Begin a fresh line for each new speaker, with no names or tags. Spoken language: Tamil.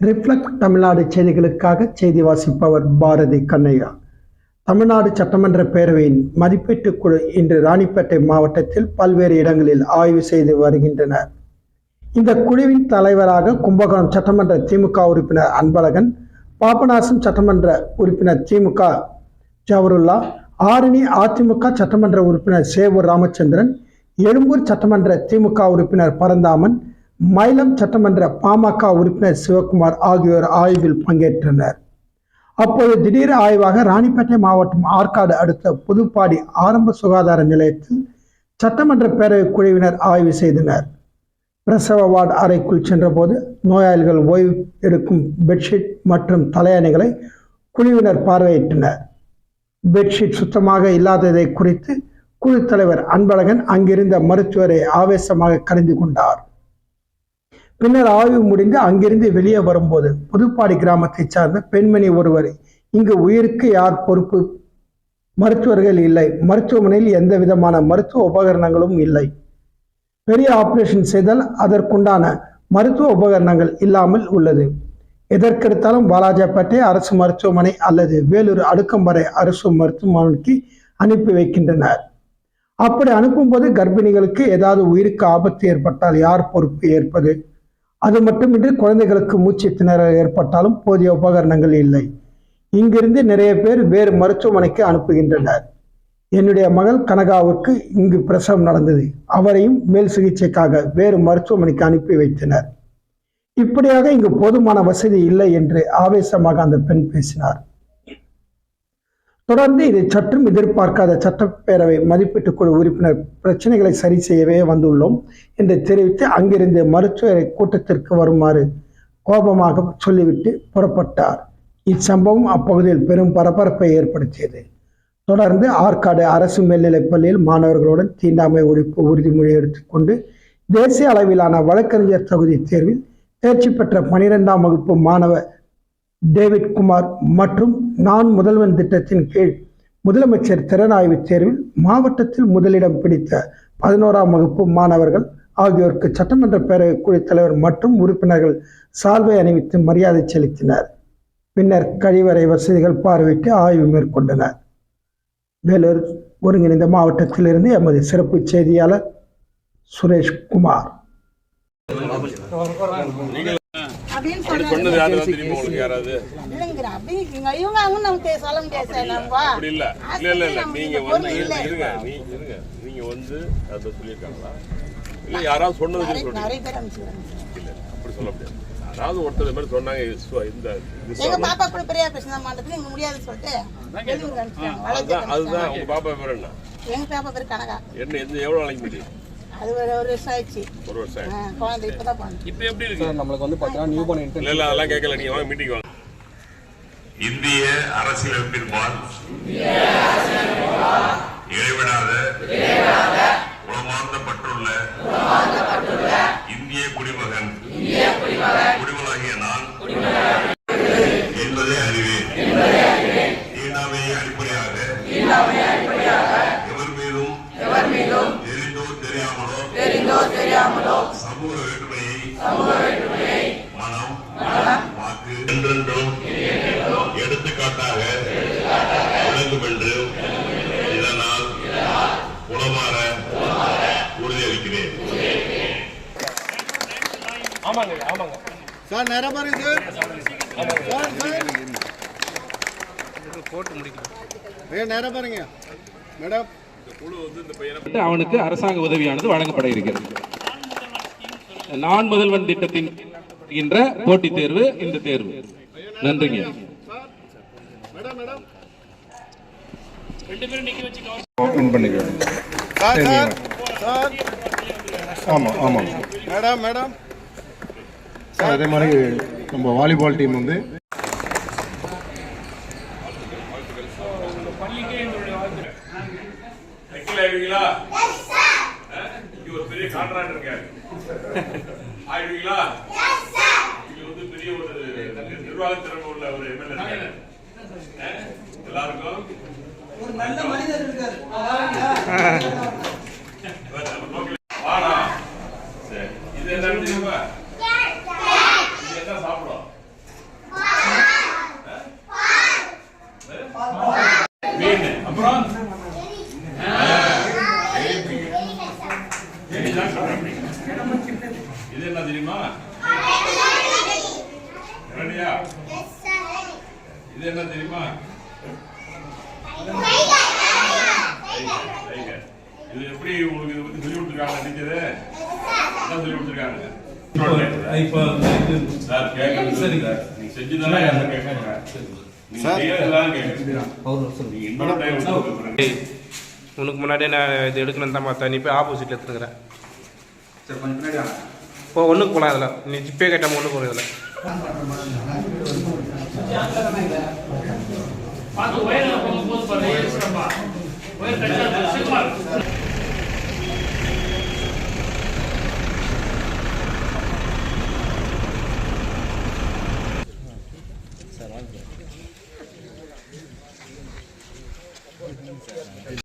ரிஃப்ளெக்ட் தமிழ்நாடு செய்திகளுக்காக செய்தி வாசிப்பவர் பாரதி கண்ணையா. தமிழ்நாடு சட்டமன்ற பேரவையின் மதிப்பீட்டுக் குழு இன்று ராணிப்பேட்டை மாவட்டத்தில் பல்வேறு இடங்களில் ஆய்வு செய்து வருகின்றனர். இந்த குழுவின் தலைவராக கும்பகோணம் சட்டமன்ற திமுக உறுப்பினர் அன்பழகன் பாபநாசம் சட்டமன்ற உறுப்பினர் திமுக ஜவருல்லா ஆரணி அதிமுக சட்டமன்ற உறுப்பினர் சேவூர் ராமச்சந்திரன் எழும்பூர் சட்டமன்ற திமுக உறுப்பினர் பரந்தாமன் மயிலம் சட்டமன்ற பாமக உறுப்பினர் சிவகுமார் ஆகியோர் ஆய்வில் பங்கேற்றனர். அப்போது திடீர் ஆய்வாக ராணிப்பேட்டை மாவட்டம் ஆற்காடு அடுத்த புதுப்பாடி ஆரம்ப சுகாதார நிலையத்தில் சட்டமன்ற பேரவை குழுவினர் ஆய்வு செய்தனர். பிரசவ வார்டு அறைக்குள் சென்றபோது நோயாளிகள் ஓய்வு எடுக்கும் பெட்ஷீட் மற்றும் தலையணைகளை குழுவினர் பார்வையிட்டனர். பெட்ஷீட் சுத்தமாக இல்லாததை குறித்து குழு தலைவர் அன்பழகன் அங்கிருந்த மருத்துவரை ஆவேசமாக கலந்து கொண்டார். பின்னர் ஆய்வு முடிந்து அங்கிருந்து வெளியே வரும்போது புதுப்பாடி கிராமத்தைச் சார்ந்த பெண்மணி ஒருவர் இங்கு உயிருக்கு யார் பொறுப்பு? மருத்துவர்கள் இல்லை. மருத்துவமனையில் எந்த விதமான மருத்துவ உபகரணங்களும் இல்லை. பெரிய ஆபரேஷன் செய்தால் அதற்குண்டான மருத்துவ உபகரணங்கள் இல்லாமல் உள்ளது. எதற்கெடுத்தாலும் வாலாஜாப்பேட்டை அரசு மருத்துவமனை அல்லது வேலூர் அடுக்கம்பறை அரசு மருத்துவமனைக்கு அனுப்பி வைக்கின்றனர். அப்படி அனுப்பும்போது கர்ப்பிணிகளுக்கு ஏதாவது உயிருக்கு ஆபத்து ஏற்பட்டால் யார் பொறுப்பு ஏற்பது? அது மட்டுமின்றி குழந்தைகளுக்கு மூச்சு திணறல் ஏற்பட்டாலும் போதிய உபகரணங்கள் இல்லை. இங்கிருந்து நிறைய பேர் வேறு மருத்துவமனைக்கு அனுப்புகின்றனர். என்னுடைய மகள் கனகாவுக்கு இங்கு பிரசவம் நடந்தது. அவரையும் மேல் சிகிச்சைக்காக வேறு மருத்துவமனைக்கு அனுப்பி வைத்தனர். இப்படியாக இங்கு போதுமான வசதி இல்லை என்று ஆவேசமாக அந்த பெண் பேசினார். தொடர்ந்து இதை சற்றும் எதிர்பார்க்காத சட்டப்பேரவை மதிப்பீட்டுக் குழு உறுப்பினர் பிரச்சனைகளை சரி செய்யவே வந்துள்ளோம் என்று தெரிவித்து அங்கிருந்து மருத்துவரை கூட்டத்திற்கு வருமாறு கோபமாக சொல்லிவிட்டு புறப்பட்டார். இச்சம்பவம் அப்பகுதியில் பெரும் பரபரப்பை ஏற்படுத்தியது. தொடர்ந்து ஆற்காடு அரசு மேல்நிலைப் பள்ளியில் மாணவர்களுடன் தீண்டாமை ஒழிப்பு உறுதிமொழி எடுத்துக்கொண்டு தேசிய அளவிலான வழக்கறிஞர் தகுதி தேர்வில் தேர்ச்சி பெற்ற பனிரெண்டாம் வகுப்பு மாணவ டேவிட் குமார் மற்றும் நான் முதல்வன் திட்டத்தின் கீழ் முதலமைச்சர் திறனாய்வு தேர்வில் மாவட்டத்தில் முதலிடம் பிடித்த பதினோராம் வகுப்பு மாணவர்கள் ஆகியோருக்கு சட்டமன்ற பேரவை குழு தலைவர் மற்றும் உறுப்பினர்கள் சால்வை அணிவித்து மரியாதை செலுத்தினர். பின்னர் கழிவறை வசதிகள் பார்வையிட்டு ஆய்வு மேற்கொண்டனர். வேலூர் ஒருங்கிணைந்த மாவட்டத்திலிருந்து எமது சிறப்பு செய்தியாளர் சுரேஷ்குமார்.
அப்படின்னு
அப்படி
சொன்னாங்க
யாராவது?
இல்லைங்கிற அப்படி இவங்க இவங்க அவங்க நமக்கு தெ- சொல்ல முடியாது சார் நம்ம
அப்படி இல்ல. இல்ல இல்ல இல்ல. நீங்க வந்து இருங்க நீ இருங்க. நீங்க வந்து அதை சொல்லியிருக்காங்களா? இல்ல யாராவது சொன்னது
நிறைய பேர்
இல்ல அப்படி சொல்ல முடியாது. யாராவது ஒருத்தர் மாதிரி சொன்னாங்க இந்த இது
எங்க பாப்பா கூட பெரிய பிரச்சனை மாட்டதுக்கு இங்க முடியாதுன்னு சொல்லிட்டு
அதுதான். அதுதான் உங்க பாப்பா பேர் என்ன?
எங்க பாப்பா பேர் கனகா.
என்ன எந்த எவ்வளவு நாளைக்கு முடியும்
அது ஒரு ஒரு வருஷம் ஆயிடுச்சு.
ஒரு வருஷம் ஆயிடுச்சு.
ஆ, குழந்தை இப்பதான் குழந்தை
இப்போ எப்படி இருக்கு?
நம்மளுக்கு வந்து பார்த்தீங்கன்னா நியூ பார்ன்
இல்ல இல்ல அதெல்லாம் கேட்கல நீங்க வாங்க மீட்டிங் வாங்க.
இந்திய அரசியலமைப்பின்பால் இடைவிடாத உளமார்ந்த பற்றுள்ள இந்திய குடிமகன். குடிமகனாகிய நான். என்பதை அறிவேன். தீண்டாமையை அடிப்படையாக. எவர் மீதும் தெரியாமலோ சமூக வேற்றுமையை மனம் வாக்கு என்றென்றும் எடுத்துக்காட்டாக விளங்கும் என்று இதனால் உளமாற உறுதியளிக்கிறேன்
ஆமாங்க ஆமாங்க
சார் நேரம் பாருங்க சார். சார் ஐயா நேரம் பாருங்க. மேடம்.
அவனுக்கு அரசாங்க உதவியானது வழங்கப்பட இருக்கிறது. நான் முதல்வன் திட்டத்தின் என்ற போட்டித் தேர்வு இந்த தேர்வு. நன்றிங்க.
மேடம் மேடம் சார் சார்
ஆமாம் ஆமாம்
மேடம் மேடம் சார்
அதே மாதிரி நம்ம வாலிபால் டீம் வந்து
வக்கீல் இங்க ஒரு பெரிய கான்ட்ராக்டர் இருக்காரு ஆயிடுவீங்களா இங்க வந்து பெரிய ஒரு நிர்வாக திறமை உள்ள ஒரு எம்எல்ஏ? எல்லாருக்கும்? ஒரு நல்ல மனிதர் இருக்காரு. இது என்ன தெரியுமா? இது என்ன தெரியுமா? இது எப்படி உங்களுக்கு இதை பத்தி கொடுத்துருக்காங்க டீச்சரு? என்ன சொல்லி கொடுத்துருக்காங்க
இப்போ
சார் கேட்குறது சரி. சார்.
உனக்கு முன்னாடியே நான் இது எடுக்கணும் தான் பார்த்தேன். நீ போய் ஆப்போசிட்டில் எடுத்துக்கிறேன் இப்போ ஒன்றுக்கு போகலாம் அதில் நீ ஜிப்பே கட்டாமல் ஒன்று போகிற இதில்.
பார்த்து வயலில் போகும்போது பாருங்க வயல்